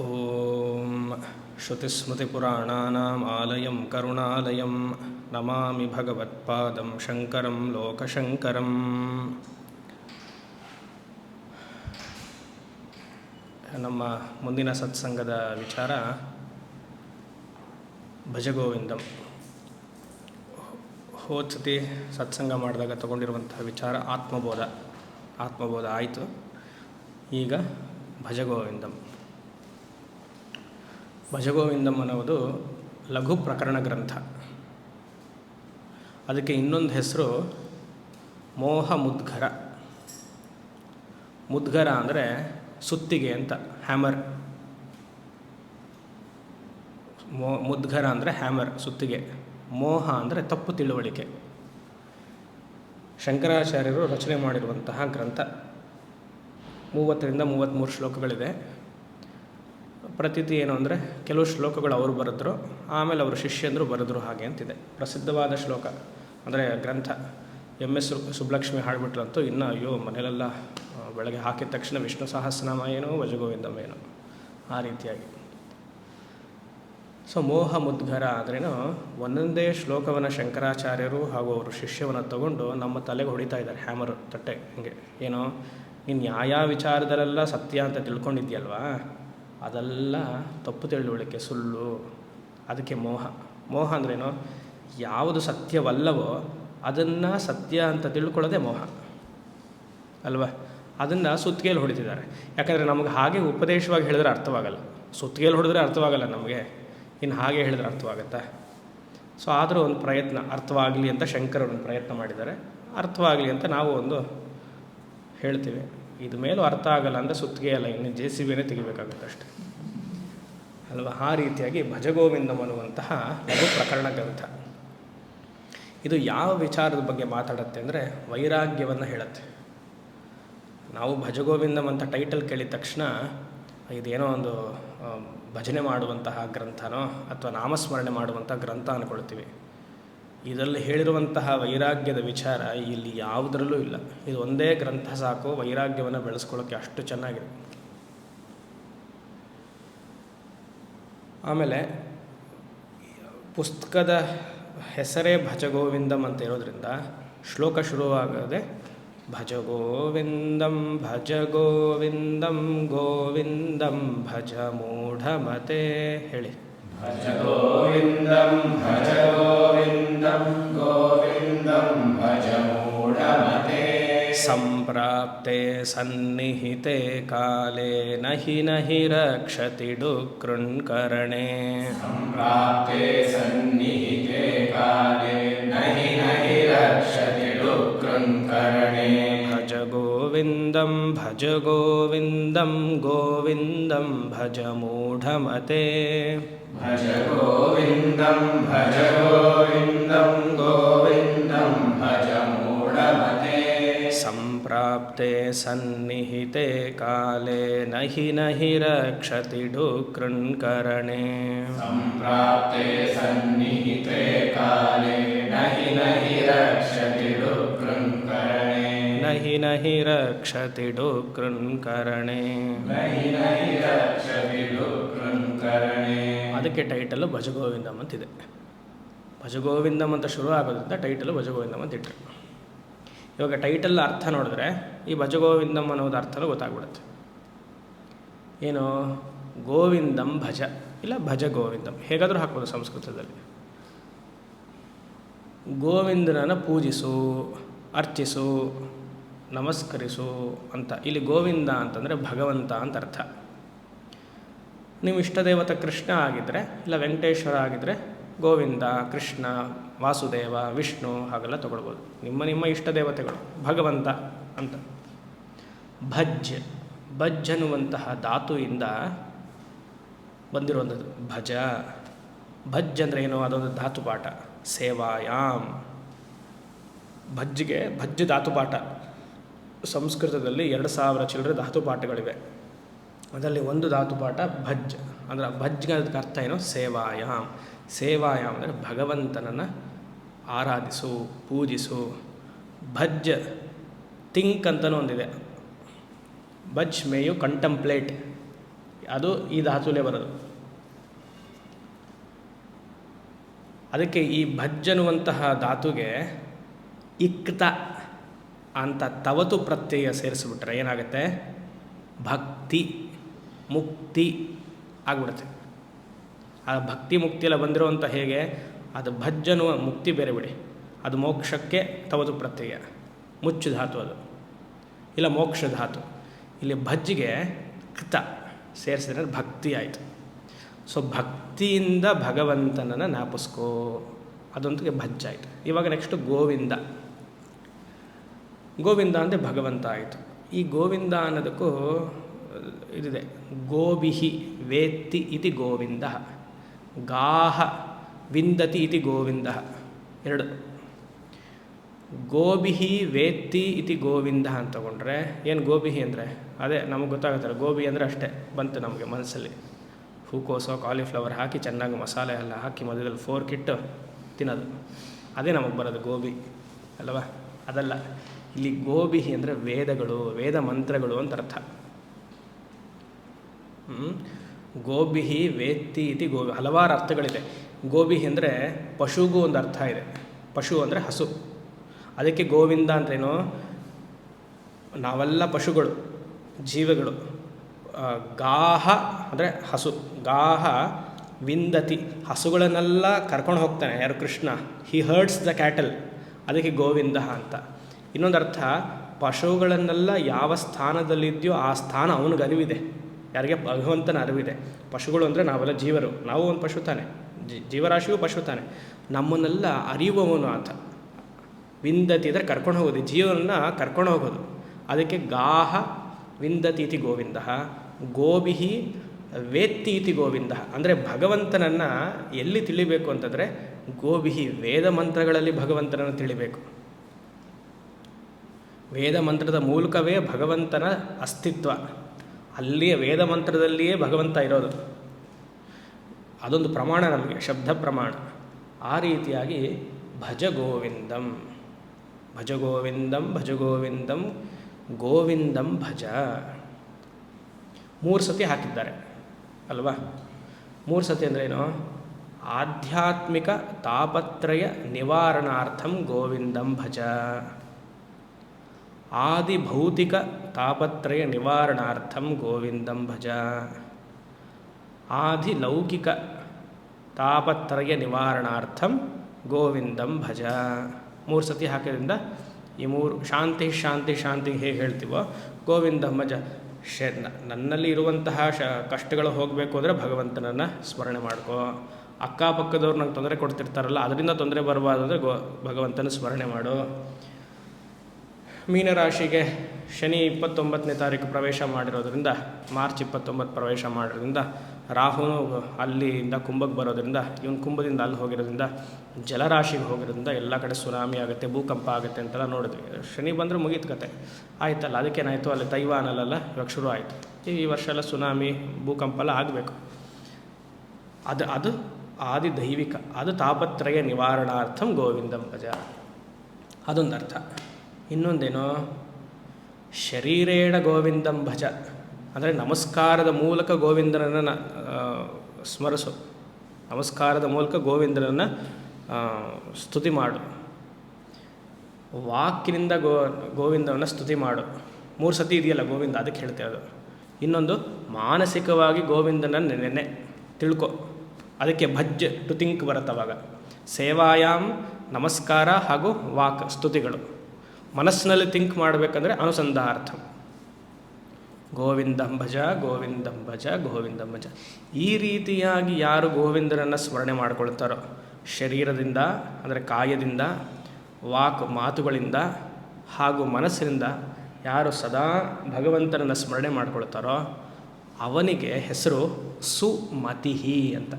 ॐ श्रुतिस्मृतिपुराणानाम् आलयं करुणालयं नमामि भगवत्पादं शङ्करं लोकशङ्करम् ನಮ್ಮ ಮುಂದಿನ ಸತ್ಸಂಗದ ವಿಚಾರ ಭಜಗೋವಿಂದಂ ಹೋದ ಸತಿ ಸತ್ಸಂಗ ಮಾಡಿದಾಗ ತಗೊಂಡಿರುವಂತಹ ವಿಚಾರ ಆತ್ಮಬೋಧ ಆತ್ಮಬೋಧ ಆಯಿತು ಈಗ ಭಜಗೋವಿಂದಂ ಭಜಗೋವಿಂದಂ ಅನ್ನೋದು ಲಘು ಪ್ರಕರಣ ಗ್ರಂಥ. ಅದಕ್ಕೆ ಇನ್ನೊಂದು ಹೆಸರು ಮೋಹ ಮುದ್ಗರ ಮುದ್ಗರ ಅಂದರೆ ಸುತ್ತಿಗೆ ಅಂತ, ಹ್ಯಾಮರ್. ಮೋ ಮುದ್ಗರ ಅಂದರೆ ಹ್ಯಾಮರ್, ಸುತ್ತಿಗೆ. ಮೋಹ ಅಂದರೆ ತಪ್ಪು ತಿಳುವಳಿಕೆ. ಶಂಕರಾಚಾರ್ಯರು ರಚನೆ ಮಾಡಿರುವಂತಹ ಗ್ರಂಥ. ಮೂವತ್ತರಿಂದ ಮೂವತ್ತ್ಮೂರು ಶ್ಲೋಕಗಳಿದೆ. ಪ್ರತೀತಿ ಏನು ಅಂದರೆ ಕೆಲವು ಶ್ಲೋಕಗಳು ಅವರು ಬರೆದ್ರು, ಆಮೇಲೆ ಅವರು ಶಿಷ್ಯಂದರು ಬರೆದ್ರು ಹಾಗೆ ಅಂತಿದೆ. ಪ್ರಸಿದ್ಧವಾದ ಶ್ಲೋಕ ಅಂದರೆ ಗ್ರಂಥ ಎಂ ಎಸ್ ಸುಬ್ಲಕ್ಷ್ಮಿ ಹಾಡ್ಬಿಟ್ರಂತೂ ಇನ್ನು ಅಯ್ಯೋ ಮನೆಯಲ್ಲೆಲ್ಲ ಬೆಳಗ್ಗೆ ಹಾಕಿದ ತಕ್ಷಣ ವಿಷ್ಣು ಸಹಸ್ರನಾಮ ಏನೋ ವಜಗೋವಿಂದಂ ಏನೋ ಆ ರೀತಿಯಾಗಿ. ಸೊ ಮೋಹ ಮುದ್ಗರ ಅಂದ್ರೇನು ಒಂದೊಂದೇ ಶ್ಲೋಕವನ್ನು ಶಂಕರಾಚಾರ್ಯರು ಹಾಗೂ ಅವರು ಶಿಷ್ಯವನ್ನು ತಗೊಂಡು ನಮ್ಮ ತಲೆಗೆ ಹೊಡಿತಾ ಇದ್ದಾರೆ ಹ್ಯಾಮರ್ ತಟ್ಟೆ ಹಿಂಗೆ. ಏನೋ, ನೀನು ಯಾವ ವಿಚಾರದಲ್ಲೆಲ್ಲ ಸತ್ಯ ಅಂತ ತಿಳ್ಕೊಂಡಿದ್ಯಲ್ವಾ ಅದೆಲ್ಲ ತಪ್ಪು ತಿಳುವಳಿಕೆ, ಸುಳ್ಳು, ಅದಕ್ಕೆ ಮೋಹ. ಮೋಹ ಅಂದ್ರೇನು? ಯಾವುದು ಸತ್ಯವಲ್ಲವೋ ಅದನ್ನು ಸತ್ಯ ಅಂತ ತಿಳ್ಕೊಳ್ಳೋದೇ ಮೋಹ. ಅಲ್ವಾ? ಅದನ್ನು ಸುತ್ತಿಗೆಯಲ್ಲಿ ಹೊಡಿತಿದ್ದಾರೆ. ಯಾಕಂದರೆ ನಮಗೆ ಹಾಗೆ ಉಪದೇಶವಾಗಿ ಹೇಳಿದ್ರೆ ಅರ್ಥವಾಗಲ್ಲ. ಸುತ್ತಿಗೆಯಲ್ಲಿ ಹೊಡೆದ್ರೆ ಅರ್ಥವಾಗಲ್ಲ ನಮಗೆ. ಇನ್ನು ಹಾಗೆ ಹೇಳಿದ್ರೆ ಅರ್ಥವಾಗುತ್ತೆ? ಸೊ ಆದರೂ ಒಂದು ಪ್ರಯತ್ನ, ಅರ್ಥವಾಗಲಿ ಅಂತ ಶಂಕರರು ಒಂದು ಪ್ರಯತ್ನ ಮಾಡಿದ್ದಾರೆ. ಅರ್ಥವಾಗಲಿ ಅಂತ ನಾವು ಒಂದು ಹೇಳ್ತೀವಿ. ಇದು ಮೇಲೂ ಅರ್ಥ ಆಗಲ್ಲ ಅಂದರೆ ಸುತ್ತಿಗೆ ಅಲ್ಲ ಇನ್ನು ಜೆ ಸಿ ಬಿನೇ ತೆಗಿಬೇಕಾಗುತ್ತೆ ಅಷ್ಟೆ. ಅಲ್ವಾ? ಆ ರೀತಿಯಾಗಿ ಭಜಗೋವಿಂದಂ ಅನ್ನುವಂತಹ ಲಘು ಪ್ರಕರಣ ಗ್ರಂಥ. ಇದು ಯಾವ ವಿಚಾರದ ಬಗ್ಗೆ ಮಾತಾಡುತ್ತೆ ಅಂದರೆ ವೈರಾಗ್ಯವನ್ನು ಹೇಳುತ್ತೆ. ನಾವು ಭಜಗೋವಿಂದಂ ಅಂತ ಟೈಟಲ್ ಕೇಳಿದ ತಕ್ಷಣ ಇದೇನೋ ಒಂದು ಭಜನೆ ಮಾಡುವಂತಹ ಗ್ರಂಥನೋ ಅಥವಾ ನಾಮಸ್ಮರಣೆ ಮಾಡುವಂಥ ಗ್ರಂಥ ಅಂದ್ಕೊಳ್ತೀವಿ ಇದರಲ್ಲಿ ಹೇಳಿರುವಂತಹ ವೈರಾಗ್ಯದ ವಿಚಾರ ಇಲ್ಲಿ ಯಾವುದರಲ್ಲೂ ಇಲ್ಲ. ಇದು ಒಂದೇ ಗ್ರಂಥ ಸಾಕು, ವೈರಾಗ್ಯವನ್ನು ಬೆಳೆಸ್ಕೊಳ್ಳೋಕ್ಕೆ ಅಷ್ಟು ಚೆನ್ನಾಗಿದೆ. ಆಮೇಲೆ ಪುಸ್ತಕದ ಹೆಸರೇ ಭಜಗೋವಿಂದಂ ಅಂತ ಇರೋದ್ರಿಂದ ಶ್ಲೋಕ ಶುರುವಾಗದೆ ಭಜ ಗೋವಿಂದಂ ಭಜ ಗೋವಿಂದಂ ಗೋವಿಂದಂ ಭಜ ಮೂಢಮತೆ ಹೇಳಿ. ಭಜ ಗೋವಿಂದಂ ಭಜ ಗೋವಿಂದಂ ಗೋವಿಂದಂ ಭಜ ಮೂಢಮತೆ. प्राप्ते सन्निहिते काले नहि नहि रक्षति डुकृण्करणे सम्प्राप्ते सन्निहिते काले नहि नहि रक्षति डुकृङ्कर्णे। भज गोविन्दं भज गोविन्दं गोविन्दं भज मूढमते। भज गोविन्दं भज गोविन्दं गोविन्द ಸಂಪ್ರಾಪ್ತೆ ಸನ್ನಿಹಿತೆ ಕಾಲೇ ನಹಿ ನಹಿ ರಕ್ಷತಿ ಡುಕೃಣ್ಕರಣೆ ಸಂಪ್ರಾಪ್ತೆ ಸನ್ನಿಹಿತೆ ಕಾಲೆ ನಹಿ ನಹಿ ರಕ್ಷತಿ ಡುಕೃಂಕರಣೆ ನಹಿ ನಹಿ ರಕ್ಷತಿ ಡುಕೃಣ್ಕರಣೆ ನಹಿ ನಹಿ ರಕ್ಷತಿ ಡುಕೃಂಕರಣೆ ಅದಕ್ಕೆ ಟೈಟಲು ಭಜಗೋವಿಂದಂ ಅಂತಿದೆ. ಭಜಗೋವಿಂದಂ ಅಂತ ಶುರು ಆಗೋದ್ರಿಂದ ಟೈಟಲು ಭಜಗೋವಿಂದಂ ಅಂತ ಇಟ್ಟರು ಇವಾಗ ಟೈಟಲ್ ಅರ್ಥ ನೋಡಿದ್ರೆ ಈ ಭಜಗೋವಿಂದಂ ಅನ್ನೋದು ಅರ್ಥನೂ ಗೊತ್ತಾಗ್ಬಿಡುತ್ತೆ. ಏನು? ಗೋವಿಂದಂ ಭಜ ಇಲ್ಲ ಭಜ ಗೋವಿಂದಂ ಹೇಗಾದರೂ ಹಾಕ್ಬೋದು ಸಂಸ್ಕೃತದಲ್ಲಿ. ಗೋವಿಂದನನ್ನು ಪೂಜಿಸು, ಅರ್ಚಿಸು, ನಮಸ್ಕರಿಸು ಅಂತ. ಇಲ್ಲಿ ಗೋವಿಂದ ಅಂತಂದರೆ ಭಗವಂತ ಅಂತ ಅರ್ಥ. ನೀವು ಇಷ್ಟದೇವತ ಕೃಷ್ಣ ಆಗಿದ್ದರೆ ಇಲ್ಲ ವೆಂಕಟೇಶ್ವರ ಆಗಿದ್ದರೆ ಗೋವಿಂದ, ಕೃಷ್ಣ, ವಾಸುದೇವ, ವಿಷ್ಣು ಹಾಗೆಲ್ಲ ತಗೊಳ್ಬೋದು. ನಿಮ್ಮ ನಿಮ್ಮ ಇಷ್ಟ ದೇವತೆಗಳು, ಭಗವಂತ ಅಂತ. ಭಜ್ ಭಜ್ ಅನ್ನುವಂತಹ ಧಾತುವಿಂದ ಬಂದಿರುವಂಥದ್ದು. ಭಜ, ಭಜ್ ಅಂದರೆ ಏನು? ಅದೊಂದು ಧಾತುಪಾಠ ಸೇವಾಯಾಮ್. ಭಜ್ಗೆ ಭಜ್ ಧಾತುಪಾಠ ಸಂಸ್ಕೃತದಲ್ಲಿ ಎರಡು ಸಾವಿರ ಚಿಲ್ಲರೆ ಧಾತುಪಾಠಗಳಿವೆ ಅದರಲ್ಲಿ ಒಂದು ಧಾತುಪಾಠ ಭಜ್. ಅಂದರೆ ಭಜ್ಗೆ ಅದಕ್ಕೆ ಅರ್ಥ ಏನು? ಸೇವಾಯಾಮ್. ಸೇವಾಯಾಮ್ ಅಂದರೆ ಭಗವಂತನನ್ನು ಆರಾಧಿಸು, ಪೂಜಿಸು. ಭಜ್ಜ ಥಿಂಕ್ ಅಂತಲೂ ಒಂದಿದೆ. ಭಜ್ ಮೇ ಯು ಕಂಟಂಪ್ಲೇಟ್. ಅದು ಈ ಧಾತುಲೇ ಬರೋದು. ಅದಕ್ಕೆ ಈ ಭಜ್ ಅನ್ನುವಂತಹ ಧಾತುಗೆ ಇಕ್ತ ಅಂತ ತವತು ಪ್ರತ್ಯಯ ಸೇರಿಸ್ಬಿಟ್ರೆ ಏನಾಗುತ್ತೆ? ಭಕ್ತಿ, ಮುಕ್ತಿ ಆಗ್ಬಿಡುತ್ತೆ. ಆ ಭಕ್ತಿ ಮುಕ್ತಿ ಎಲ್ಲ ಬಂದಿರೋವಂಥ ಹೇಗೆ? ಅದು ಭಜ್ಜನು ಮುಕ್ತಿ ಬೇರೆ ಬಿಡಿ. ಅದು ಮೋಕ್ಷಕ್ಕೆ ತವದು ಪ್ರತ್ಯಯ. ಮುಚ್ಚು ಧಾತು ಅದು. ಇಲ್ಲ ಮೋಕ್ಷ ಧಾತು. ಇಲ್ಲಿ ಭಜ್ಜಿಗೆ ಕೃತ ಸೇರಿಸಿದ್ರೆ ಭಕ್ತಿ ಆಯಿತು. ಸೊ ಭಕ್ತಿಯಿಂದ ಭಗವಂತನನ್ನು ಜ್ಞಾಪಿಸ್ಕೋ. ಅದೊಂದಿಗೆ ಭಜ್ಜ ಆಯಿತು. ಇವಾಗ ನೆಕ್ಸ್ಟು ಗೋವಿಂದ. ಗೋವಿಂದ ಅಂದರೆ ಭಗವಂತ ಆಯಿತು. ಈ ಗೋವಿಂದ ಅನ್ನೋದಕ್ಕೂ, ಇದಿದೆ. ಗೋಬಿಹಿ ವೇತ್ತಿ ಇತಿ ಗೋವಿಂದ. ಗಾಹ ವಿಂದತಿ ಇತಿ ಗೋವಿಂದ. ಎರಡು. ಗೋಬಿಹಿ ವೇತ್ತಿ ಇತಿ ಗೋವಿಂದ ಅಂತ ತಗೊಂಡ್ರೆ ಏನು ಗೋಬಿಹಿ ಅಂದರೆ? ಅದೇ ನಮಗೆ ಗೊತ್ತಾಗುತ್ತಲ್ಲ, ಗೋಬಿ ಅಂದರೆ ಅಷ್ಟೇ ಬಂತು ನಮಗೆ ಮನಸ್ಸಲ್ಲಿ. ಹೂಕೋಸು ಕಾಲಿಫ್ಲವರ್ ಹಾಕಿ ಚೆನ್ನಾಗಿ ಮಸಾಲೆ ಎಲ್ಲ ಹಾಕಿ ಮಧ್ಯದಲ್ಲಿ ಫೋರ್ಕ್ ಇಟ್ಟು ತಿನ್ನೋದು. ಅದೇ ನಮಗೆ ಬರೋದು ಗೋಬಿ, ಅಲ್ವಾ? ಅದಲ್ಲ, ಇಲ್ಲಿ ಗೋಬಿಹಿ ಅಂದರೆ ವೇದಗಳು, ವೇದ ಮಂತ್ರಗಳು ಅಂತ ಅರ್ಥ? ಗೋಬಿಹಿ ವೇತ್ತಿ ಇತಿ ಗೋಬಿ. ಹಲವಾರು ಅರ್ಥಗಳಿದೆ. ಗೋಬಿ ಅಂದರೆ ಪಶುಗೂ ಒಂದು ಅರ್ಥ ಇದೆ. ಪಶು ಅಂದರೆ ಹಸು. ಅದಕ್ಕೆ ಗೋವಿಂದ ಅಂದ್ರೇನು? ನಾವೆಲ್ಲ ಪಶುಗಳು, ಜೀವಿಗಳು. ಗಾಹ ಅಂದರೆ ಹಸು. ಗಾಹ ವಿಂದತಿ. ಹಸುಗಳನ್ನೆಲ್ಲ ಕರ್ಕೊಂಡು ಹೋಗ್ತಾನೆ ಯಾರು Krishna. He herds the cattle ಅದಕ್ಕೆ ಗೋವಿಂದ ಅಂತ. ಇನ್ನೊಂದು ಅರ್ಥ ಪಶುಗಳನ್ನೆಲ್ಲ ಯಾವ ಸ್ಥಾನದಲ್ಲಿದೆಯೋ ಆ ಸ್ಥಾನ ಅವನಿಗೆ ಅರಿವಿದೆ ಯಾರಿಗೆ ಭಗವಂತನ ಅರಿವಿದೆ. ಪಶುಗಳು ಅಂದರೆ ನಾವೆಲ್ಲ ಜೀವರು. ನಾವು ಒಂದು ಪಶು ತಾನೆ. ಜೀವರಾಶಿಯೂ ಪಶು ತಾನೆ. ನಮ್ಮನ್ನೆಲ್ಲ ಅರಿಯುವವನು ಆತ. ವಿಂದತಿ ಅಂದರೆ ಕರ್ಕೊಂಡು ಹೋಗೋದು. ಜೀವನನ್ನ ಕರ್ಕೊಂಡು ಹೋಗೋದು. ಅದಕ್ಕೆ ಗಾಹ ವಿಂದತಿ ಇತಿ ಗೋವಿಂದ ಗೋಬಿಹಿ ಇತಿ ಗೋವಿಂದ. ಅಂದರೆ ಭಗವಂತನನ್ನು ಎಲ್ಲಿ ತಿಳಿಬೇಕು ಅಂತಂದರೆ ಗೋಬಿಹಿ ವೇದ ಮಂತ್ರಗಳಲ್ಲಿ ಭಗವಂತನನ್ನು ತಿಳಿಬೇಕು. ವೇದ ಮಂತ್ರದ ಮೂಲಕವೇ ಭಗವಂತನ ಅಸ್ತಿತ್ವ. ಅಲ್ಲಿಯೇ ವೇದ ಮಂತ್ರದಲ್ಲಿಯೇ ಭಗವಂತ ಇರೋದು. ಅದೊಂದು ಪ್ರಮಾಣ ನಮಗೆ, ಶಬ್ದ ಪ್ರಮಾಣ. ಆ ರೀತಿಯಾಗಿ ಭಜ ಗೋವಿಂದಂ ಭಜ ಗೋವಿಂದಂ ಭಜ. ಗೋವಿಂದಂ ಗೋವಿಂದಂ ಭಜ ಮೂರು ಸತಿ ಹಾಕಿದ್ದಾರೆ, ಅಲ್ವಾ? ಮೂರು ಸತಿ ಅಂದ್ರೇನು ಆಧ್ಯಾತ್ಮಿಕ ತಾಪತ್ರಯ ನಿವಾರಣಾರ್ಥಂ ಗೋವಿಂದಂ ಭಜ. ಆದಿ ಭೌತಿಕ ತಾಪತ್ರಯ ನಿವಾರಣಾರ್ಥಂ ಗೋವಿಂದಂ ಭಜ. ಆದಿ ಲೌಕಿಕ ತಾಪತ್ರಯ ನಿವಾರಣಾರ್ಥಂ ಗೋವಿಂದಂ ಭಜ. ಮೂರು ಸತಿ ಹಾಕೋದ್ರಿಂದ ಈ ಮೂರು ಶಾಂತಿ ಶಾಂತಿ ಶಾಂತಿ ಹೇಗೆ ಹೇಳ್ತೀವೋ ಗೋವಿಂದಂ ಭಜ. ಶ ನನ್ನಲ್ಲಿ ಇರುವಂತಹ ಶ, ಕಷ್ಟಗಳು ಹೋಗಬೇಕು ಅಂದರೆ ಭಗವಂತನನ್ನು ಸ್ಮರಣೆ ಮಾಡ್ಕೋ. ಅಕ್ಕಪಕ್ಕದವ್ರು ನಂಗೆ ತೊಂದರೆ ಕೊಡ್ತಿರ್ತಾರಲ್ಲ, ಅದರಿಂದ ತೊಂದರೆ ಬರಬಾರ್ದು ಅಂದರೆ ಗೋ, ಭಗವಂತನ ಸ್ಮರಣೆ ಮಾಡು. ಮೀನರಾಶಿಗೆ ಶನಿ ಇಪ್ಪತ್ತೊಂಬತ್ತನೇ ತಾರೀಕು ಪ್ರವೇಶ ಮಾಡಿರೋದ್ರಿಂದ, ಮಾರ್ಚ್ ಇಪ್ಪತ್ತೊಂಬತ್ತು ಪ್ರವೇಶ ಮಾಡಿರೋದ್ರಿಂದ, ರಾಹುನು ಅಲ್ಲಿಂದ ಕುಂಭಕ್ಕೆ ಬರೋದ್ರಿಂದ, ಇವನು ಕುಂಭದಿಂದ ಅಲ್ಲಿ ಹೋಗಿರೋದ್ರಿಂದ, ಜಲರಾಶಿಗೆ ಹೋಗಿರೋದ್ರಿಂದ ಎಲ್ಲ ಕಡೆ ಸುನಾಮಿ ಆಗುತ್ತೆ, ಭೂಕಂಪ ಆಗುತ್ತೆ ಅಂತೆಲ್ಲ ನೋಡಿದ್ವಿ. ಶನಿ ಬಂದರೆ ಮುಗೀತು ಕತೆ. ಆಯ್ತಲ್ಲ, ಅದಕ್ಕೇನಾಯಿತು? ಅಲ್ಲಿ ತೈವಾನಲ್ಲೆಲ್ಲ ಇವಾಗ ಶುರು ಆಯಿತು. ಈ ವರ್ಷ ಎಲ್ಲ ಸುನಾಮಿ, ಭೂಕಂಪ ಎಲ್ಲ ಆಗಬೇಕು. ಅದು ಅದು ಆದಿ ದೈವಿಕ, ಅದು ತಾಪತ್ರಯ ನಿವಾರಣಾರ್ಥಂ ಗೋವಿಂದಂ ಭಜ ಅದೊಂದು ಅರ್ಥ ಇನ್ನೊಂದೇನು? ಶರೀರೇಣ ಗೋವಿಂದಂ ಭಜ. ಅಂದರೆ ನಮಸ್ಕಾರದ ಮೂಲಕ ಗೋವಿಂದನನ್ನು ಸ್ಮರಿಸು. ನಮಸ್ಕಾರದ ಮೂಲಕ ಗೋವಿಂದನನ್ನು ಸ್ತುತಿ ಮಾಡು. ವಾಕಿನಿಂದ ಗೋ ಗೋವಿಂದವನ್ನು ಸ್ತುತಿ ಮಾಡು. ಮೂರು ಸತಿ ಇದೆಯಲ್ಲ ಗೋವಿಂದ, ಅದಕ್ಕೆ ಹೇಳ್ತೇವೆ ಅದು. ಇನ್ನೊಂದು, ಮಾನಸಿಕವಾಗಿ ಗೋವಿಂದನ ನೆನೆ ತಿಳ್ಕೊ. ಅದಕ್ಕೆ ಭಜ್ ಟು ಥಿಂಕ್ ಬರುತ್ತವಾಗ ಸೇವಾಯಾಮ್ ನಮಸ್ಕಾರ ಹಾಗೂ ವಾಕ್, ಸ್ತುತಿಗಳು. ಮನಸ್ಸಿನಲ್ಲಿ ಥಿಂಕ್ ಮಾಡಬೇಕಂದ್ರೆ ಅನುಸಂಧಾನಾರ್ಥ ಗೋವಿಂದಂಭಜ ಗೋವಿಂದಂಭಜ ಗೋವಿಂದಂಭಜ ಗೋವಿಂದಂ ಭಜ. ಈ ರೀತಿಯಾಗಿ ಯಾರು ಗೋವಿಂದರನ್ನು ಸ್ಮರಣೆ ಮಾಡಿಕೊಳ್ತಾರೋ, ಶರೀರದಿಂದ, ಅಂದರೆ ಕಾಯದಿಂದ, ವಾಕ್ ಮಾತುಗಳಿಂದ ಹಾಗೂ ಮನಸ್ಸಿನಿಂದ ಯಾರು ಸದಾ ಭಗವಂತನನ್ನು ಸ್ಮರಣೆ ಮಾಡಿಕೊಳ್ತಾರೋ, ಅವನಿಗೆ ಹೆಸರು ಸುಮತಿಹಿ ಅಂತ.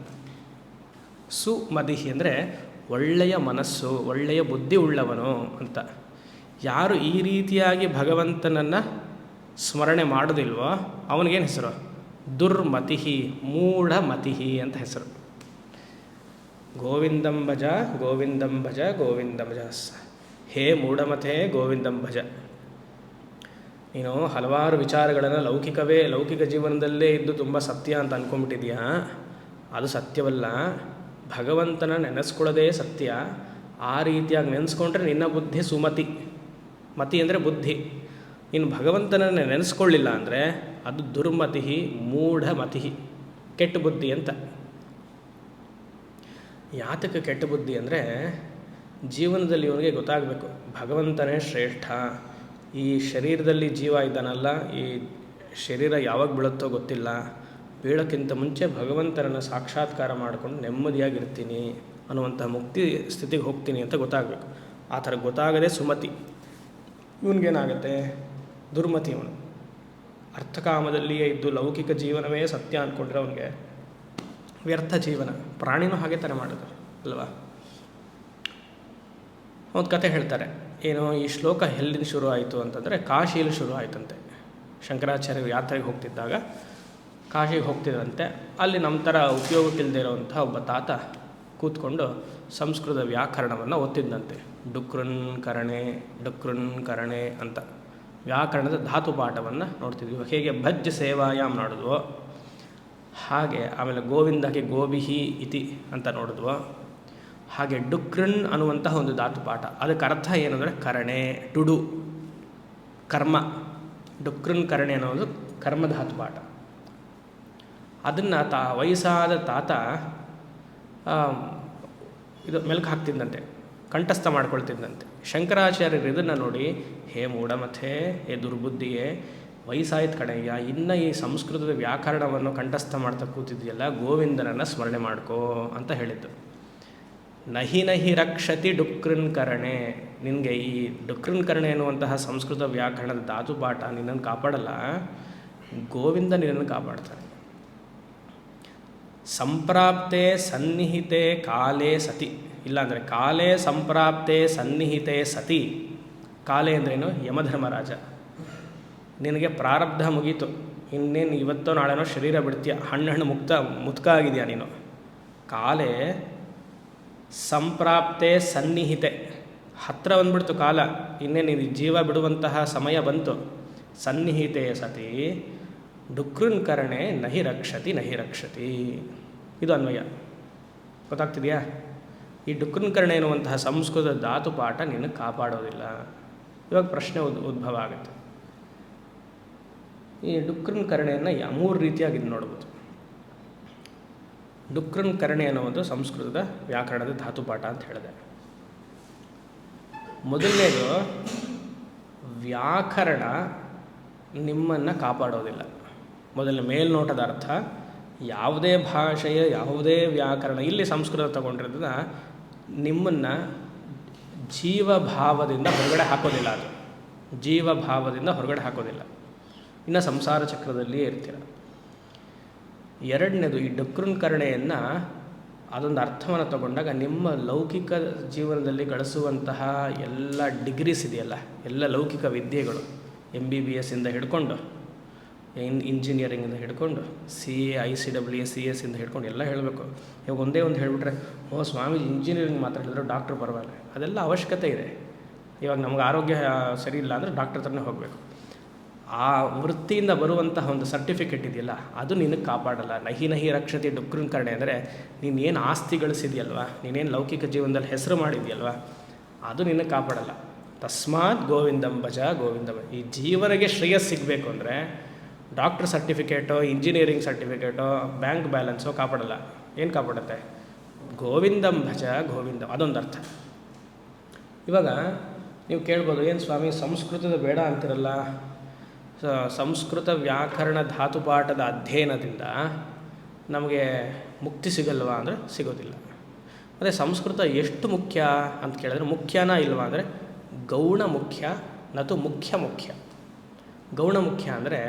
ಸುಮತಿಹಿ ಅಂದರೆ ಒಳ್ಳೆಯ ಮನಸ್ಸು, ಒಳ್ಳೆಯ ಬುದ್ಧಿ ಉಳ್ಳವನು ಅಂತ. ಯಾರು ಈ ರೀತಿಯಾಗಿ ಭಗವಂತನನ್ನು ಸ್ಮರಣೆ ಮಾಡೋದಿಲ್ವೋ ಅವನಿಗೇನು ಹೆಸರು? ದುರ್ಮತಿಹಿ, ಮೂಢಮತಿಹಿ ಅಂತ ಹೆಸರು. ಗೋವಿಂದಂ ಭಜ ಗೋವಿಂದಂ ಭಜ ಗೋವಿಂದಂ ಭಜ ಹೇ ಮೂಢಮತೆ ಗೋವಿಂದಂ ಭಜ ನೀನು ಹಲವಾರು ವಿಚಾರಗಳನ್ನು ಲೌಕಿಕವೇ, ಲೌಕಿಕ ಜೀವನದಲ್ಲೇ ಇದ್ದು ತುಂಬ ಸತ್ಯ ಅಂತ ಅಂದ್ಕೊಂಡ್ಬಿಟ್ಟಿದ್ಯಾ ಅದು ಸತ್ಯವಲ್ಲ. ಭಗವಂತನ ನೆನೆಸ್ಕೊಳ್ಳೋದೇ ಸತ್ಯ. ಆ ರೀತಿಯಾಗಿ ನೆನೆಸ್ಕೊಂಡ್ರೆ ನಿನ್ನ ಬುದ್ಧಿ ಸುಮತಿ. ಮತಿ ಅಂದರೆ ಬುದ್ಧಿ. ಇನ್ನು ಭಗವಂತನನ್ನು ನೆನೆಸ್ಕೊಳ್ಳಿಲ್ಲ ಅಂದರೆ ಅದು ದುರ್ಮತಿ ಮೂಢಮತಿ ಕೆಟ್ಟ ಬುದ್ಧಿ ಅಂತ. ಯಾತಕ್ಕೆ ಕೆಟ್ಟ ಬುದ್ಧಿ ಅಂದರೆ ಜೀವನದಲ್ಲಿ ಇವನಿಗೆ ಗೊತ್ತಾಗಬೇಕು, ಭಗವಂತನೇ ಶ್ರೇಷ್ಠ. ಈ ಶರೀರದಲ್ಲಿ ಜೀವ ಇದ್ದಾನಲ್ಲ, ಈ ಶರೀರ ಯಾವಾಗ ಬೀಳುತ್ತೋ ಗೊತ್ತಿಲ್ಲ. ಬೀಳೋಕ್ಕಿಂತ ಮುಂಚೆ ಭಗವಂತನನ್ನು ಸಾಕ್ಷಾತ್ಕಾರ ಮಾಡಿಕೊಂಡು ನೆಮ್ಮದಿಯಾಗಿರ್ತೀನಿ ಅನ್ನುವಂಥ ಮುಕ್ತಿ ಸ್ಥಿತಿಗೆ ಹೋಗ್ತೀನಿ ಅಂತ ಗೊತ್ತಾಗಬೇಕು. ಆ ಥರ ಗೊತ್ತಾಗದೇ ಸುಮತಿ. ಇವನಿಗೇನಾಗುತ್ತೆ? ದುರ್ಮತಿ ಇವನು ಅರ್ಥಕಾಮದಲ್ಲಿಯೇ ಇದ್ದು ಲೌಕಿಕ ಜೀವನವೇ ಸತ್ಯ ಅಂದ್ಕೊಂಡ್ರೆ ಅವನಿಗೆ ವ್ಯರ್ಥ ಜೀವನ. ಪ್ರಾಣಿನೂ ಹಾಗೆ ಥರ ಮಾಡೋದು, ಅಲ್ವಾ? ಒಂದು ಕತೆ ಹೇಳ್ತಾರೆ, ಏನು ಈ ಶ್ಲೋಕ ಎಲ್ಲಿಂದ ಶುರು ಆಯಿತು ಅಂತಂದರೆ ಕಾಶಿಯಲ್ಲಿ ಶುರು ಆಯ್ತಂತೆ. ಶಂಕರಾಚಾರ್ಯರು ಯಾತ್ರೆಗೆ ಹೋಗ್ತಿದ್ದಾಗ ಕಾಶಿಗೆ ಹೋಗ್ತಿದ್ರಂತೆ. ಅಲ್ಲಿ ನಮ್ಮ ಥರ ಉಪಯೋಗಕ್ಕಿಲ್ಲದೆ ಇರೋವಂಥ ಒಬ್ಬ ತಾತ ಕೂತ್ಕೊಂಡು ಸಂಸ್ಕೃತ ವ್ಯಾಕರಣವನ್ನು ಓದ್ತಿದ್ದಂತೆ ಡುಕ್ರನ್ ಕರಣೆ ಡುಕ್ರನ್ ಕರಣೆ ಅಂತ. ವ್ಯಾಕರಣದ ಧಾತು ಪಾಠವನ್ನು ನೋಡ್ತಿದ್ವಿ. ಹೇಗೆ ಭಜ್ಜ ಸೇವಾಯಾಮ್ ನೋಡಿದ್ವೋ, ಹಾಗೆ ಆಮೇಲೆ ಗೋವಿಂದಕ್ಕೆ ಗೋಬಿಹಿ ಇತಿ ಅಂತ ನೋಡಿದ್ವೋ, ಹಾಗೆ ಡುಕ್ರನ್ ಅನ್ನುವಂತಹ ಒಂದು ಧಾತು ಪಾಠ. ಅದಕ್ಕೆ ಅರ್ಥ ಏನಂದರೆ ಕರಣೆ, ಟುಡು, ಕರ್ಮ. ಡುಕ್ರನ್ ಕರಣೆ ಅನ್ನೋದು ಕರ್ಮಧಾತು ಪಾಠ. ಅದನ್ನು ತಾ ವಯಸ್ಸಾದ ತಾತ ಇದು ಮೆಲ್ಕು ಹಾಕ್ತಿದ್ದಂತೆ ಕಂಠಸ್ಥ ಮಾಡ್ಕೊಳ್ತಿದ್ದಂತೆ. ಶಂಕರಾಚಾರ್ಯರು ಇದನ್ನು ನೋಡಿ, ಹೇ ಮೂಢಮಥೆ ಹೇ ದುರ್ಬುದ್ಧಿಯೇ, ವಯಸ್ಸಾಯ್ತು ಕಡೆಯ ಇನ್ನು ಈ ಸಂಸ್ಕೃತದ ವ್ಯಾಕರಣವನ್ನು ಕಂಠಸ್ಥ ಮಾಡ್ತಾ ಕೂತಿದೆಯಲ್ಲ, ಗೋವಿಂದನನ್ನು ಸ್ಮರಣೆ ಮಾಡ್ಕೋ, ಅಂತ ಹೇಳಿದ್ದು. ನಹಿ ನಹಿ ರಕ್ಷತಿ ಕರಣೆ, ನಿನಗೆ ಈ ಕರಣೆ ಎನ್ನುವಂತಹ ಸಂಸ್ಕೃತ ವ್ಯಾಕರಣದ ಧಾತು ಪಾಠ ನಿನ್ನನ್ನು ಕಾಪಾಡಲ್ಲ, ಗೋವಿಂದ ನಿನ್ನನ್ನು ಕಾಪಾಡ್ತಾನೆ. ಸಂಪ್ರಾಪ್ತೆ ಸನ್ನಿಹಿತೆ ಕಾಲೇ ಸತಿ ಇಲ್ಲಾಂದರೆ ಕಾಲೇ ಸಂಪ್ರಾಪ್ತೆ ಸನ್ನಿಹಿತೆ ಸತಿ. ಕಾಲೇ ಅಂದ್ರೇನು? ಯಮಧರ್ಮರಾಜ. ನಿನಗೆ ಪ್ರಾರಬ್ಧ ಮುಗೀತು. ಇನ್ನೇನು ಇವತ್ತೋ ನಾಳೆನೋ ಶರೀರ ಬಿಡ್ತೀಯ. ಹಣ್ಣು ಹಣ್ಣು ಮುಕ್ತ ಮುತ್ಕ ಆಗಿದೆಯಾ ನೀನು? ಕಾಲೇ ಸಂಪ್ರಾಪ್ತೆ ಸನ್ನಿಹಿತೆ. ಹತ್ರ ಬಂದ್ಬಿಡ್ತು ಕಾಲ. ಇನ್ನೇನು ಇದು ಜೀವ ಬಿಡುವಂತಹ ಸಮಯ ಬಂತು. ಸನ್ನಿಹಿತೆ ಸತಿ, ಡುಕ್ರನ್ ನಹಿ ರಕ್ಷತಿ ನಹಿ ರಕ್ಷತಿ. ಇದು ಅನ್ವಯ. ಗೊತ್ತಾಗ್ತಿದೆಯಾ? ಈ ಡುಕ್ರನ್ ಕರಣೆ ಎನ್ನುವಂತಹ ಸಂಸ್ಕೃತ ಧಾತು ಪಾಠ ನಿನ್ನ ಕಾಪಾಡೋದಿಲ್ಲ. ಇವಾಗ ಪ್ರಶ್ನೆ ಉದ್, ಉದ್ಭವ ಆಗುತ್ತೆ. ಈ ಕರಣೆಯನ್ನು ಯಾ ಮೂರು ರೀತಿಯಾಗಿ ಇದು ನೋಡ್ಬೋದು. ಡುಕ್ರನ್ ಕರಣೆ ಅನ್ನೋದು ಸಂಸ್ಕೃತದ ವ್ಯಾಕರಣದ ಧಾತುಪಾಠ ಅಂತ ಹೇಳಿದೆ. ಮೊದಲನೇದು, ವ್ಯಾಕರಣ ನಿಮ್ಮನ್ನು ಕಾಪಾಡೋದಿಲ್ಲ. ಮೊದಲನೇ ಮೇಲ್ನೋಟದ ಅರ್ಥ, ಯಾವುದೇ ಭಾಷೆಯ ಯಾವುದೇ ವ್ಯಾಕರಣ, ಇಲ್ಲಿ ಸಂಸ್ಕೃತ ತಗೊಂಡಿರೋದನ್ನ ನಿಮ್ಮನ್ನು ಜೀವಭಾವದಿಂದ ಹೊರಗಡೆ ಹಾಕೋದಿಲ್ಲ ಅದು. ಜೀವಭಾವದಿಂದ ಹೊರಗಡೆ ಹಾಕೋದಿಲ್ಲ. ಇನ್ನು ಸಂಸಾರ ಚಕ್ರದಲ್ಲಿಯೇ ಇರ್ತೀರ. ಎರಡನೇದು ಈ ಡಕ್ರುನ್ ಕರಣೆಯನ್ನು ಅದೊಂದು ಅರ್ಥವನ್ನು ತಗೊಂಡಾಗ ನಿಮ್ಮ ಲೌಕಿಕ ಜೀವನದಲ್ಲಿ ಗಳಿಸುವಂತಹ ಎಲ್ಲ ಡಿಗ್ರೀಸ್ ಇದೆಯಲ್ಲ, ಎಲ್ಲ ಲೌಕಿಕ ವಿದ್ಯೆಗಳು ಎಂ ಬಿ ಬಿ ಎಸ್ಸಿಂದ ಹಿಡ್ಕೊಂಡು ಇನ್ ಇಂಜಿನಿಯರಿಂಗಿಂದ ಹಿಡ್ಕೊಂಡು C A I C W A C S ಇಂದ ಹಿಡ್ಕೊಂಡು ಎಲ್ಲ ಹೇಳಬೇಕು. ಇವಾಗ ಒಂದೇ ಒಂದು ಹೇಳಿಬಿಟ್ರೆ, ಓ ಸ್ವಾಮೀಜಿ ಇಂಜಿನಿಯರಿಂಗ್ ಮಾತ್ರ ಹೇಳಿದ್ರು ಡಾಕ್ಟ್ರ್ ಪರವಾಗಿಲ್ಲ. ಅದೆಲ್ಲ ಅವಶ್ಯಕತೆ ಇದೆ. ಇವಾಗ ನಮ್ಗೆ ಆರೋಗ್ಯ ಸರಿ ಇಲ್ಲ ಅಂದರೆ ಡಾಕ್ಟರ್ ಹತ್ರನೇ ಹೋಗಬೇಕು. ಆ ವೃತ್ತಿಯಿಂದ ಬರುವಂತಹ ಒಂದು ಸರ್ಟಿಫಿಕೇಟ್ ಇದೆಯಲ್ಲ, ಅದು ನಿನಗೆ ಕಾಪಾಡಲ್ಲ. ನಹಿ ನಹಿ ರಕ್ಷತೆ ಡುಕ್ರನ್ ಕಾರಣ ಅಂದರೆ ನೀನೇನು ಆಸ್ತಿ ಗಳಿಸಿದೆಯಲ್ವಾ? ನೀನೇನು ಲೌಕಿಕ ಜೀವನದಲ್ಲಿ ಹೆಸರು ಮಾಡಿದೆಯಲ್ವಾ? ಅದು ನಿನಗೆ ಕಾಪಾಡಲ್ಲ. ತಸ್ಮಾತ್ ಗೋವಿಂದಂ ಭಜ ಗೋವಿಂದಂ. ಈ ಜೀವನಿಗೆ ಶ್ರೇಯಸ್ ಸಿಗಬೇಕು ಅಂದರೆ doctor certificate, engineering certificate, bank balance ಕಾಪಾಡಲ್ಲ. ಏನು ಕಾಪಾಡುತ್ತೆ? ಗೋವಿಂದಂ ಭಜ ಗೋವಿಂದಂ. ಅದೊಂದು ಅರ್ಥ. ಇವಾಗ ನೀವು ಕೇಳ್ಬೋದು, ಏನು ಸ್ವಾಮಿ ಸಂಸ್ಕೃತದ ಬೇಡ ಅಂತಿರಲ್ಲ. ಸಂಸ್ಕೃತ ವ್ಯಾಕರಣ ಧಾತುಪಾಠದ ಅಧ್ಯಯನದಿಂದ ನಮಗೆ ಮುಕ್ತಿ ಸಿಗಲ್ವಾ ಅಂದರೆ ಸಿಗೋದಿಲ್ಲ. ಮತ್ತು ಸಂಸ್ಕೃತ ಎಷ್ಟು ಮುಖ್ಯ ಅಂತ ಕೇಳಿದ್ರೆ ಮುಖ್ಯನ ಇಲ್ವಾ ಅಂದರೆ ಗೌಣ ಮುಖ್ಯ ನತು ಮುಖ್ಯ ಮುಖ್ಯ. ಗೌಣ ಮುಖ್ಯ ಅಂದರೆ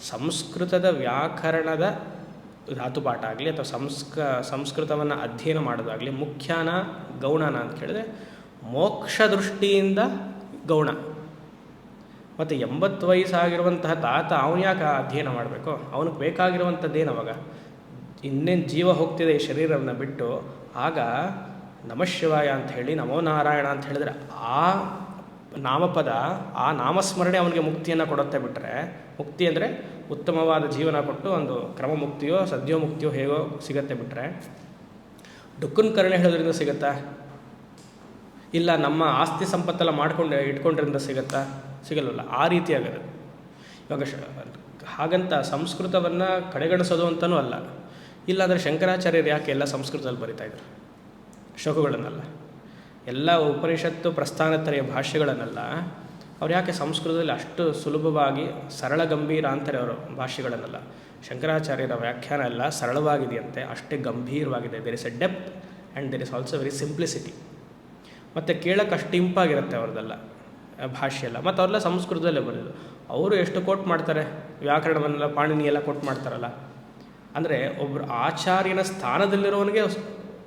ಸಂಸ್ಕೃತದ ವ್ಯಾಕರಣದ ಧಾತುಪಾಠ ಆಗಲಿ ಅಥವಾ ಸಂಸ್ಕ, ಸಂಸ್ಕೃತವನ್ನು ಅಧ್ಯಯನ ಮಾಡೋದಾಗಲಿ ಮುಖ್ಯಾನ ಗೌಣನ ಅಂತ ಕೇಳಿದ್ರೆ ಮೋಕ್ಷ ದೃಷ್ಟಿಯಿಂದ ಗೌಣ. ಮತ್ತು ಎಂಬತ್ತು ವಯಸ್ಸಾಗಿರುವಂತಹ ತಾತ ಅವನು ಯಾಕೆ ಅಧ್ಯಯನ ಮಾಡಬೇಕು? ಅವನಿಗೆ ಬೇಕಾಗಿರುವಂಥದ್ದೇನು ಅವಾಗ? ಇನ್ನೇನು ಜೀವ ಹೋಗ್ತಿದೆ ಈ ಶರೀರವನ್ನು ಬಿಟ್ಟು ಆಗ ನಮಃ ಶಿವಾಯ ಅಂತ ಹೇಳಿ ನಮೋ ನಾರಾಯಣ ಅಂತ ಹೇಳಿದ್ರೆ ಆ ನಾಮಪದ ಆ ನಾಮಸ್ಮರಣೆ ಅವನಿಗೆ ಮುಕ್ತಿಯನ್ನು ಕೊಡುತ್ತೆ ಬಿಟ್ಟರೆ ಮುಕ್ತಿ ಅಂದರೆ ಉತ್ತಮವಾದ ಜೀವನ ಕೊಟ್ಟು ಒಂದು ಕ್ರಮ ಮುಕ್ತಿಯೋ ಸದ್ಯೋ ಮುಕ್ತಿಯೋ ಹೇಗೋ ಸಿಗತ್ತೆ ಬಿಟ್ಟರೆ ಡುಕ್ಕನ್ ಕರುಣೆ ಹೇಳೋದ್ರಿಂದ ಸಿಗುತ್ತಾ? ಇಲ್ಲ ನಮ್ಮ ಆಸ್ತಿ ಸಂಪತ್ತೆಲ್ಲ ಮಾಡ್ಕೊಂಡು ಇಟ್ಕೊಂಡ್ರಿಂದ ಸಿಗುತ್ತಾ? ಸಿಗಲ್ಲ ಆ ರೀತಿ ಆಗೋದು. ಇವಾಗ ಹಾಗಂತ ಸಂಸ್ಕೃತವನ್ನು ಕಡೆಗಣಿಸೋದು ಅಂತಲೂ ಅಲ್ಲ. ಇಲ್ಲಾಂದರೆ ಶಂಕರಾಚಾರ್ಯರು ಯಾಕೆ ಎಲ್ಲ ಸಂಸ್ಕೃತದಲ್ಲಿ ಬರಿತಾ ಇದ್ರು? ಶ್ಲೋಕಗಳನ್ನೆಲ್ಲ ಎಲ್ಲ ಉಪನಿಷತ್ತು ಪ್ರಸ್ಥಾನತ್ತರೆಯ ಭಾಷೆಗಳನ್ನೆಲ್ಲ ಅವ್ರು ಯಾಕೆ ಸಂಸ್ಕೃತದಲ್ಲಿ ಅಷ್ಟು ಸುಲಭವಾಗಿ ಸರಳ ಗಂಭೀರ ಅಂತಾರೆ ಅವರು ಭಾಷೆಗಳನ್ನೆಲ್ಲ ಶಂಕರಾಚಾರ್ಯರ ವ್ಯಾಖ್ಯಾನ ಎಲ್ಲ ಸರಳವಾಗಿದೆಯಂತೆ, ಅಷ್ಟೇ ಗಂಭೀರವಾಗಿದೆ. There is a depth and there is also very simplicity ಮತ್ತು ಕೇಳೋಕೆ ಅಷ್ಟು ಇಂಪಾಗಿರುತ್ತೆ ಅವ್ರದ್ದೆಲ್ಲ ಭಾಷೆಯೆಲ್ಲ ಮತ್ತು ಅವರೆಲ್ಲ ಸಂಸ್ಕೃತದಲ್ಲೇ ಬರೋದು ಅವರು ಎಷ್ಟು ಕೋಟ್ ಮಾಡ್ತಾರೆ? ವ್ಯಾಕರಣವನ್ನೆಲ್ಲ ಪಾಣಿನಿ ಎಲ್ಲ ಕೋಟ್ ಮಾಡ್ತಾರಲ್ಲ. ಅಂದರೆ ಒಬ್ಬರು ಆಚಾರ್ಯನ ಸ್ಥಾನದಲ್ಲಿರೋವನಿಗೆ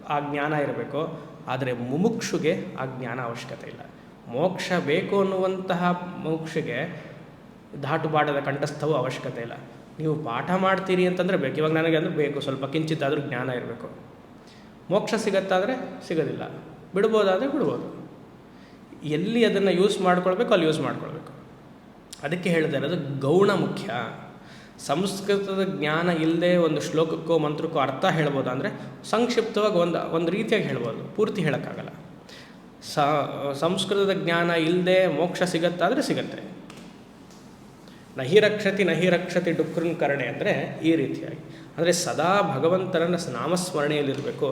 ಆ ಜ್ಞಾನ ಇರಬೇಕು. ಆದರೆ ಮುಮುಕ್ಷುಗೆ ಆ ಜ್ಞಾನ ಅವಶ್ಯಕತೆ ಇಲ್ಲ. ಮೋಕ್ಷ ಬೇಕು ಅನ್ನುವಂತಹ ಮುಮುಕ್ಷುಗೆ ದಾಟುಪಾಠದ ಕಂಠಸ್ಥವೂ ಅವಶ್ಯಕತೆ ಇಲ್ಲ. ನೀವು ಪಾಠ ಮಾಡ್ತೀರಿ ಅಂತಂದರೆ ಬೇಕು. ಇವಾಗ ನನಗೆ ಅಂದರೆ ಬೇಕು. ಸ್ವಲ್ಪ ಕಿಂಚಿತ್ತಾದರೂ ಜ್ಞಾನ ಇರಬೇಕು. ಮೋಕ್ಷ ಸಿಗತ್ತಾದರೆ ಸಿಗೋದಿಲ್ಲ. ಬಿಡ್ಬೋದಾದರೆ ಬಿಡ್ಬೋದು. ಎಲ್ಲಿ ಅದನ್ನು ಯೂಸ್ ಮಾಡ್ಕೊಳ್ಬೇಕು, ಅಲ್ಲಿ ಯೂಸ್ ಮಾಡ್ಕೊಳ್ಬೇಕು. ಅದಕ್ಕೆ ಹೇಳ್ತಾ ಇರೋದು ಗೌಣ ಮುಖ್ಯ. ಸಂಸ್ಕೃತದ ಜ್ಞಾನ ಇಲ್ಲದೆ ಒಂದು ಶ್ಲೋಕಕ್ಕೋ ಮಂತ್ರಕ್ಕೋ ಅರ್ಥ ಹೇಳ್ಬೋದು ಅಂದರೆ ಸಂಕ್ಷಿಪ್ತವಾಗಿ ಒಂದು ಒಂದು ರೀತಿಯಾಗಿ ಹೇಳ್ಬೋದು, ಪೂರ್ತಿ ಹೇಳೋಕ್ಕಾಗಲ್ಲ. ಸಂಸ್ಕೃತದ ಜ್ಞಾನ ಇಲ್ಲದೆ ಮೋಕ್ಷ ಸಿಗತ್ತಾದರೆ ಸಿಗತ್ತೆ. ನಹಿ ರಕ್ಷತಿ ನಹಿ ಡುಕ್ರನ್ ಕರಣೆ ಅಂದರೆ ಈ ರೀತಿಯಾಗಿ. ಅಂದರೆ ಸದಾ ಭಗವಂತನ ನಾಮಸ್ಮರಣೆಯಲ್ಲಿರಬೇಕು.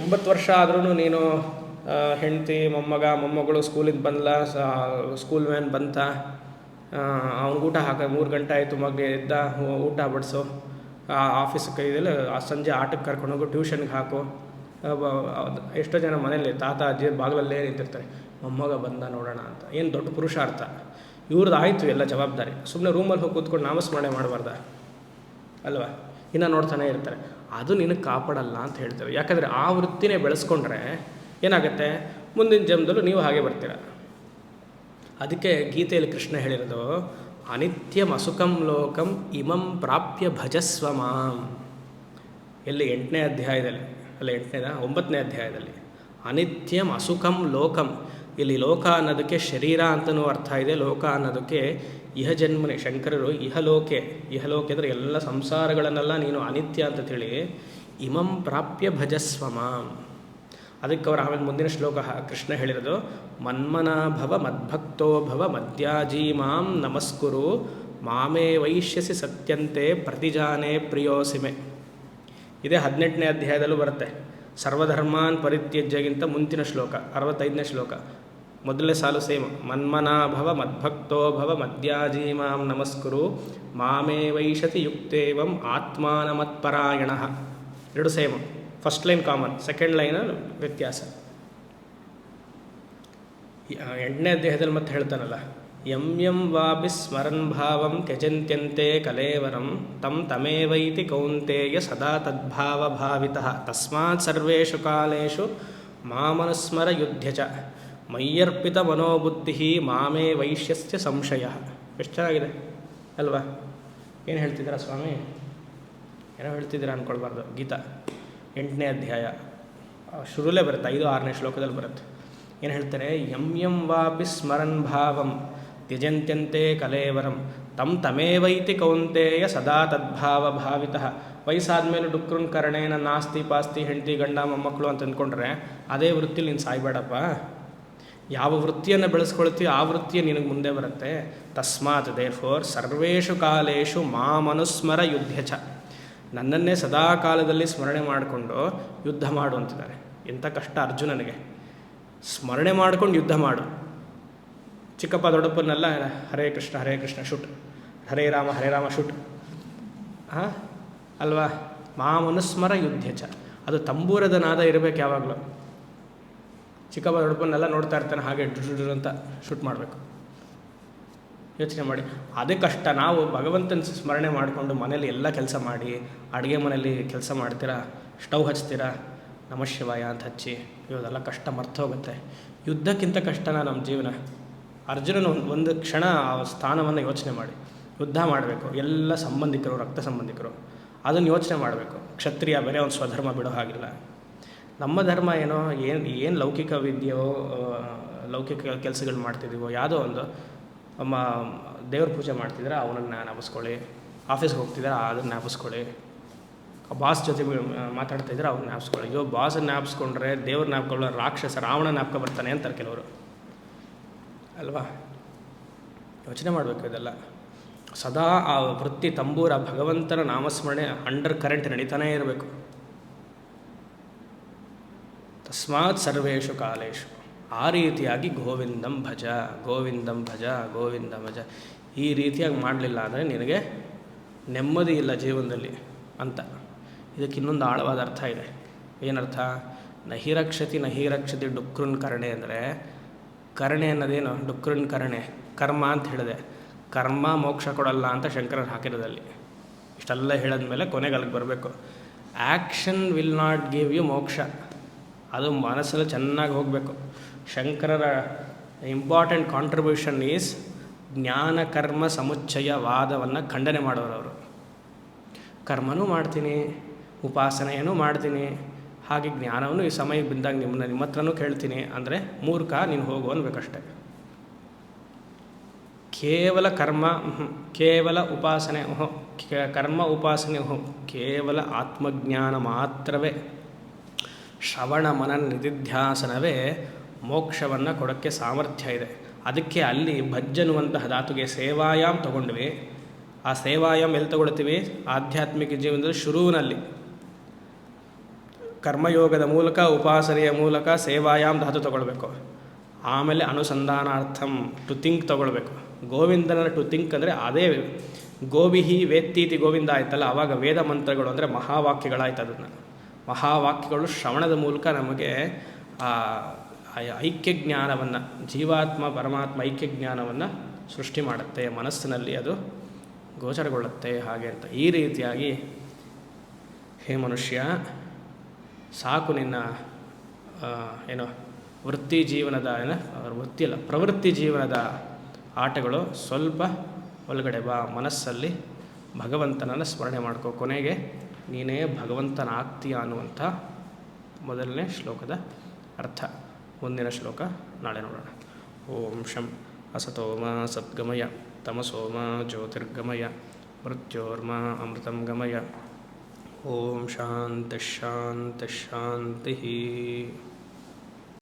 ಎಂಬತ್ತು ವರ್ಷ ಆದ್ರೂ ನೀನು ಹೆಂಡತಿ, ಮೊಮ್ಮಗ, ಮೊಮ್ಮಗಳು ಸ್ಕೂಲಿಗೆ ಬಂದ್ಲ ಸ್ಕೂಲ್ ವ್ಯಾನ್ ಬಂತ? ಅವ್ನಿಗೆ ಊಟ ಹಾಕ, ಮೂರು ಗಂಟೆ ಆಯಿತು ಮಗ ಎದ್ದ ಊಟ ಬಡಿಸು. ಆಫೀಸ್ಗೆ ಇದೆಲ್ಲ ಸಂಜೆ ಆಟಕ್ಕೆ ಕರ್ಕೊಂಡೋಗು ಟ್ಯೂಷನ್ಗೆ ಹಾಕು. ಎಷ್ಟೋ ಜನ ಮನೇಲಿ ತಾತ, ಅಜ್ಜಿ ಬಾಗಿಲಲ್ಲೇ ನಿಂತಿರ್ತಾರೆ. ಮೊಮ್ಮಗ ಬಂದ ನೋಡೋಣ ಅಂತ. ಏನು ದೊಡ್ಡ ಪುರುಷಾರ್ಥ. ಇವ್ರದ್ದು ಆಯಿತು ಎಲ್ಲ ಜವಾಬ್ದಾರಿ. ಸುಮ್ಮನೆ ರೂಮಲ್ಲಿ ಹೋಗಿ ಕೂತ್ಕೊಂಡು ನಾಮಸ್ಮರಣೆ ಮಾಡಬಾರ್ದ? ಅಲ್ವಾ? ಇನ್ನು ನೋಡ್ತಾನೆ ಇರ್ತಾರೆ. ಅದು ನಿನಗೆ ಕಾಪಾಡಲ್ಲ ಅಂತ ಹೇಳ್ತೇವೆ. ಯಾಕಂದರೆ ಆ ವೃತ್ತಿನೇ ಬೆಳೆಸ್ಕೊಂಡ್ರೆ ಏನಾಗುತ್ತೆ? ಮುಂದಿನ ಜನ್ಮದಲ್ಲೂ ನೀವು ಹಾಗೆ ಬರ್ತೀರ. ಅದಕ್ಕೆ ಗೀತೆಯಲ್ಲಿ ಕೃಷ್ಣ ಹೇಳಿರೋದು, ಅನಿತ್ಯಂ ಅಸುಖಂ ಲೋಕಂ ಇಮಂ ಪ್ರಾಪ್ಯ ಭಜಸ್ವ ಮಾಂ ಎಲ್ಲಿ ಎಂಟನೇ ಅಧ್ಯಾಯದಲ್ಲಿ, ಅಲ್ಲ ಎಂಟನೇದ? ಒಂಬತ್ತನೇ ಅಧ್ಯಾಯದಲ್ಲಿ, ಅನಿತ್ಯಂ ಅಸುಖಂ ಲೋಕಂ. ಇಲ್ಲಿ ಲೋಕ ಅನ್ನೋದಕ್ಕೆ ಶರೀರ ಅಂತಲೂ ಅರ್ಥ ಇದೆ. ಲೋಕ ಅನ್ನೋದಕ್ಕೆ ಇಹ ಜನ್ಮನೆ, ಶಂಕರರು ಇಹಲೋಕೆ ಇಹಲೋಕೆ ಅಂದರೆ ಎಲ್ಲ ಸಂಸಾರಗಳನ್ನೆಲ್ಲ ನೀನು ಅನಿತ್ಯ ಅಂತ ತಿಳಿ, ಇಮಂ ಪ್ರಾಪ್ಯ ಭಜಸ್ವ ಮಾಂ ಅದಕ್ಕೆ ಅವರು ಆಮೇಲೆ ಮುಂದಿನ ಶ್ಲೋಕ ಕೃಷ್ಣ ಹೇಳಿರೋದು ಮನ್ಮನಾ ಭವ ಮದ್ಭಕ್ತೋ ಭವ ಮದ್ಯಾಜೀ ಮಾಂ ನಮಸ್ಕುರು, ಮಾಮೇ ವೈಶ್ಯಸಿ ಸತ್ಯಂತೆ ಪ್ರತಿಜಾನೇ ಪ್ರಿಯೋಸಿಮೆ. ಇದೇ ಹದಿನೆಂಟನೇ ಅಧ್ಯಾಯದಲ್ಲೂ ಬರುತ್ತೆ, ಸರ್ವಧರ್ಮಾನ್ ಪರಿತ್ಯಜ್ಯಗಿಂತ ಮುಂಚಿನ ಶ್ಲೋಕ, ಅರವತ್ತೈದನೇ ಶ್ಲೋಕ, ಮೊದಲನೇ ಸಾಲು ಸೇಮ್ ಮನ್ಮನಾ ಭವ ಮದ್ಭಕ್ತೋ ಭವ ಮದ್ಯಾಜೀ ಮಾಂ ನಮಸ್ಕುರು, ಮಾಮೇ ವೈಶತಿ ಯುಕ್ತೇವಂ ಆತ್ಮಾನಮತ್ಪರಾಯಣ. ಎರಡು same. First line common second line ವ್ಯತ್ಯಾಸ. ಎಂಟನೇ ಅಧ್ಯಾಯದಲ್ಲಿ ಮತ್ತೆ ಹೇಳ್ತಾನಲ್ಲ ಎಂ ಎಂ ವಾಪಿ ಸ್ಮರನ್ ಭಾವಂ ತ್ಯಜಂತ್ಯಂತೆ ಕಲೇವರಂ, ತಂ ತಮೇವೈತಿ ಕೌಂತೇಯ ಸದಾ ತದ್ಭಾವ ಭಾವಿತ, ತಸ್ಮಾತ್ ಸರ್ವೇಷು ಕಾಲೇಷು ಮಾಮನುಸ್ಮರ ಚ ಮೈಯರ್ಪಿತ ಮನೋಬುದ್ಧಿ ಮಾಮೇ ವೈಶ್ಯಸ್ಯ ಸಂಶಯ. ಎಷ್ಟು ಚೆನ್ನಾಗಿದೆ, ಅಲ್ವಾ? ಏನು ಹೇಳ್ತಿದ್ದೀರಾ ಸ್ವಾಮಿ? ಏನೋ ಹೇಳ್ತಿದ್ದೀರಾ ಅಂದ್ಕೊಳ್ಬಾರ್ದು ಗೀತಾ. ಎಂಟನೇ ಅಧ್ಯಾಯ ಶುರುಲೇ ಬರುತ್ತೆ, ಐದು, ಆರನೇ ಶ್ಲೋಕದಲ್ಲಿ ಬರುತ್ತೆ. ಏನು ಹೇಳ್ತಾರೆ? ಯಂ ಯಂ ವಾಪಿ ಸ್ಮರನ್ ಭಾವಂ, ತ್ಯಜಂತ್ಯಂತೆ ಕಲೇವರಂ, ತಂ ತಮೇವೈತಿ ಕೌಂತೆಯ ಸದಾ ತದ್ಭಾವ ಭಾವಿತಃ. ವಯಸ್ಸಾದ್ಮೇಲೆ ಡುಕ್ರನ್ ಕರಣೇನ ನಾಸ್ತಿ ಪಾಸ್ತಿ ಹೆಂಡತಿ ಗಂಡ ಮೊಮ್ಮಕ್ಕಳು ಅಂತ ಅಂದ್ಕೊಂಡ್ರೆ, ಅದೇ ವೃತ್ತಿಲಿ ನೀನು ಸಾಯ್ಬೇಡಪ್ಪ. ಯಾವ ವೃತ್ತಿಯನ್ನು ಬೆಳೆಸ್ಕೊಳ್ತೀಯೋ ಆ ವೃತ್ತಿಯೇ ನಿನಗೆ ಮುಂದೆ ಬರುತ್ತೆ. ತಸ್ಮಾತ್ ದೇ ಫೋರ್ ಸರ್ವೇಷು ಕಾಲೇಷು ಮಾಮನುಸ್ಮರ ಯುದ್ಧ ಚ ನನ್ನನ್ನೇ ಸದಾ ಕಾಲದಲ್ಲಿ ಸ್ಮರಣೆ ಮಾಡಿಕೊಂಡು ಯುದ್ಧ ಮಾಡು ಅಂತಿದ್ದಾರೆ. ಎಂಥ ಕಷ್ಟ ಅರ್ಜುನನಿಗೆ. ಸ್ಮರಣೆ ಮಾಡ್ಕೊಂಡು ಯುದ್ಧ ಮಾಡು. ಚಿಕ್ಕಪ್ಪ ದೊಡ್ಡಪ್ಪನ್ನೆಲ್ಲ ಹರೇ ಕೃಷ್ಣ ಹರೇ ಕೃಷ್ಣ, ಶುಟ್. ಹರೇ ರಾಮ ಹರೇ ರಾಮ, ಶುಟ್. ಹಾಂ? ಅಲ್ವಾ? ಮಾಮನುಸ್ಮರ ಯುದ್ಧ ಚ ಅದು ತಂಬೂರದ ನಾದ ಇರಬೇಕು ಯಾವಾಗಲೂ. ಚಿಕ್ಕಪ್ಪ ದೊಡ್ಡಪ್ಪನ್ನೆಲ್ಲ ನೋಡ್ತಾ ಇರ್ತಾನೆ, ಹಾಗೆ ಡು ಅಂತ ಶೂಟ್ ಮಾಡಬೇಕು. ಯೋಚನೆ ಮಾಡಿ. ಅದೇ ಕಷ್ಟ, ನಾವು ಭಗವಂತನ ಸ್ಮರಣೆ ಮಾಡಿಕೊಂಡು ಮನೇಲಿ ಎಲ್ಲ ಕೆಲಸ ಮಾಡಿ, ಅಡುಗೆ ಮನೇಲಿ ಕೆಲಸ ಮಾಡ್ತೀರಾ, ಸ್ಟವ್ ಹಚ್ತೀರಾ, ನಮ ಶಿವಾಯ ಅಂತ ಹಚ್ಚಿ ಇವದೆಲ್ಲ ಕಷ್ಟ ಮರ್ತೋಗುತ್ತೆ ಯುದ್ಧಕ್ಕಿಂತ ಕಷ್ಟನ ನಮ್ಮ ಜೀವನ. ಅರ್ಜುನನ ಒಂದು ಒಂದು ಕ್ಷಣ ಆ ಸ್ಥಾನವನ್ನು ಯೋಚನೆ ಮಾಡಿ. ಯುದ್ಧ ಮಾಡಬೇಕು, ಎಲ್ಲ ಸಂಬಂಧಿಕರು, ರಕ್ತ ಸಂಬಂಧಿಕರು, ಅದನ್ನು ಯೋಚನೆ ಮಾಡಬೇಕು. ಕ್ಷತ್ರಿಯ ಬೇರೆ ಒಂದು ಸ್ವಧರ್ಮ ಬಿಡೋ ಹಾಗಿಲ್ಲ. ನಮ್ಮ ಧರ್ಮ ಏನೋ, ಏನು ಏನು ಲೌಕಿಕ ವಿದ್ಯೆಯೋ ಲೌಕಿಕ ಕೆಲಸಗಳು ಮಾಡ್ತಿದ್ದೀವೋ ಯಾವುದೋ ಒಂದು ಅಮ್ಮ, ದೇವ್ರ ಪೂಜೆ ಮಾಡ್ತಿದ್ರೆ ಅವನನ್ನು ಜ್ಞಾಪಿಸ್ಕೊಳ್ಳಿ ಆಫೀಸ್ಗೆ ಹೋಗ್ತಿದ್ರೆ ಅದನ್ನು ಜ್ಞಾಪಿಸ್ಕೊಳ್ಳಿ ಬಾಸ್ ಜೊತೆ ಮಾತಾಡ್ತಾ ಇದ್ರೆ ಅವ್ರು ಜ್ಞಾಪಿಸ್ಕೊಳ್ಳಿ ಅಯ್ಯೋ ಬಾಸನ್ನು ಜ್ಞಾಪಿಸ್ಕೊಂಡ್ರೆ ದೇವ್ರ ನಾಪ್ಕೊಳ್ಳೋ ರಾಕ್ಷಸ ರಾವಣ ಜ್ಞಾಪಕ ಬರ್ತಾನೆ ಅಂತಾರೆ ಕೆಲವರು. ಅಲ್ವಾ? ಯೋಚನೆ ಮಾಡಬೇಕು ಇದೆಲ್ಲ. ಸದಾ ಆ ವೃತ್ತಿ ತಂಬೂರ ಭಗವಂತನ ನಾಮಸ್ಮರಣೆ ಅಂಡರ್ ಕರೆಂಟ್ ನಡೀತಾನೇ ಇರಬೇಕು. ತಸ್ಮಾತ್ ಸರ್ವೇಶು ಕಾಲೇಶು ಆ ರೀತಿಯಾಗಿ ಗೋವಿಂದಂ ಭಜ ಗೋವಿಂದಂ ಭಜ, ಗೋವಿಂದ ಭಜ. ಈ ರೀತಿಯಾಗಿ ಮಾಡಲಿಲ್ಲ ಅಂದರೆ ನಿನಗೆ ನೆಮ್ಮದಿ ಇಲ್ಲ ಜೀವನದಲ್ಲಿ ಅಂತ. ಇದಕ್ಕೆ ಇನ್ನೊಂದು ಆಳವಾದ ಅರ್ಥ ಇದೆ. ಏನರ್ಥ? ನಹಿರಕ್ಷತಿ ನಹಿರಕ್ಷತಿ ಡುಕ್ರನ್ ಕರಣೆ ಅಂದರೆ ಕರಣೆ ಅನ್ನೋದೇನು? ಡುಕ್ರನ್ ಕರಣೆ, ಕರ್ಮ ಅಂತ ಹೇಳಿದೆ. ಕರ್ಮ ಮೋಕ್ಷ ಕೊಡಲ್ಲ ಅಂತ ಶಂಕರರು ಹಾಕಿರೋದಲ್ಲಿ. ಇಷ್ಟೆಲ್ಲ ಹೇಳಿದ್ಮೇಲೆ ಕೊನೆಗೆ ಅಲ್ಲಿಗೆ ಬರಬೇಕು. Action will not give you moksha. ಅದು ಮನಸ್ಸಲ್ಲಿ ಚೆನ್ನಾಗಿ ಹೋಗಬೇಕು. ಶಂಕರರ ಇಂಪಾರ್ಟೆಂಟ್ ಕಾಂಟ್ರಿಬ್ಯೂಷನ್ ಈಸ್ ಜ್ಞಾನ, ಕರ್ಮ, ಸಮುಚ್ಚಯ, ವಾದವನ್ನು ಖಂಡನೆ ಮಾಡೋರು ಅವರು. ಕರ್ಮನೂ ಮಾಡ್ತೀನಿ, ಉಪಾಸನೆಯನ್ನು ಮಾಡ್ತೀನಿ, ಹಾಗೆ ಜ್ಞಾನವನ್ನು ಈ ಸಮಯ ಬಿದ್ದಾಗ ನಿಮ್ಮನ್ನ ನಿಮ್ಮ ಹತ್ರನೂ ಕೇಳ್ತೀನಿ ಅಂದರೆ ಮೂರ್ಖ, ನೀನು ಹೋಗು ಅನ್ಬೇಕಷ್ಟೆ. ಕೇವಲ ಕರ್ಮ ಕೇವಲ ಉಪಾಸನೆ ಓಹೋ ಕರ್ಮ, ಉಪಾಸನೆ ಓಹೋ ಕೇವಲ ಆತ್ಮಜ್ಞಾನ ಮಾತ್ರವೇ. ಶ್ರವಣ ಮನ ನಿಧಿಧ್ಯಾಸನವೇ ಮೋಕ್ಷವನ್ನು ಕೊಡೋಕ್ಕೆ ಸಾಮರ್ಥ್ಯ ಇದೆ. ಅದಕ್ಕೆ ಅಲ್ಲಿ ಭಜ್ಜನ್ನುವಂತಹ ಧಾತುಗೆ ಸೇವಾಯಾಮ್ ತಗೊಂಡ್ವಿ. ಆ ಸೇವಾಯಾಮ್ ಎಲ್ಲಿ ತಗೊಳ್ತೀವಿ? ಆಧ್ಯಾತ್ಮಿಕ ಜೀವನದಲ್ಲಿ ಶುರುವಿನಲ್ಲಿ. ಕರ್ಮಯೋಗದ ಮೂಲಕ, ಉಪಾಸನೆಯ ಮೂಲಕ ಸೇವಾಯಾಮ್ ಧಾತು ತಗೊಳ್ಬೇಕು. ಆಮೇಲೆ ಅನುಸಂಧಾನಾರ್ಥಂ ಟು ತಿಂಕ್ ತಗೊಳ್ಬೇಕು. ಗೋವಿಂದನ ಟು ತಿಂಕ್ ಅಂದರೆ ಅದೇ ಗೋವಿಹಿ ವೇತ್ತೀತಿ ಗೋವಿಂದ ಆಯ್ತಲ್ಲ ಆವಾಗ ವೇದ ಮಂತ್ರಗಳು ಅಂದರೆ ಮಹಾವಾಕ್ಯಗಳಾಯ್ತು ಅದನ್ನು ಮಹಾವಾಕ್ಯಗಳು ಶ್ರವಣದ ಮೂಲಕ ನಮಗೆ ಐಕ್ಯ ಜ್ಞಾನವನ್ನು ಜೀವಾತ್ಮ, ಪರಮಾತ್ಮ ಐಕ್ಯ ಜ್ಞಾನವನ್ನು ಸೃಷ್ಟಿ ಮಾಡುತ್ತೆ, ಮನಸ್ಸಿನಲ್ಲಿ ಅದು ಗೋಚರಗೊಳ್ಳುತ್ತೆ. ಹಾಗೆ ಅಂತ ಈ ರೀತಿಯಾಗಿ ಹೇ ಮನುಷ್ಯ, ಸಾಕು ನಿನ್ನ ಏನು ವೃತ್ತಿ ಜೀವನದ, ಏನು ವೃತ್ತಿ ಅಲ್ಲ, ಪ್ರವೃತ್ತಿ ಜೀವನದ ಆಟಗಳು ಸ್ವಲ್ಪ ಒಳಗಡೆ ಬಾ, ಮನಸ್ಸಲ್ಲಿ ಭಗವಂತನನ್ನು ಸ್ಮರಣೆ ಮಾಡ್ಕೋ. ಕೊನೆಗೆ ನೀನೇ ಭಗವಂತನಾಗ್ತೀಯ ಅನ್ನುವಂಥ ಮೊದಲನೇ ಶ್ಲೋಕದ ಅರ್ಥ. ಮುಂದಿನ ಶ್ಲೋಕ ನಾಳೆ ನೋಡೋಣ. ಓಂ ಶಂ ಅಸತೋಮ ಸದ್ಗಮಯ ತಮಸೋಮ ಜ್ಯೋತಿರ್ಗಮಯ ಮೃತ್ಯೋರ್ಮ ಅಮೃತಂ ಗಮಯ. ಓಂ ಶಾಂತಿ ಶಾಂತಿ ಶಾಂತಿ.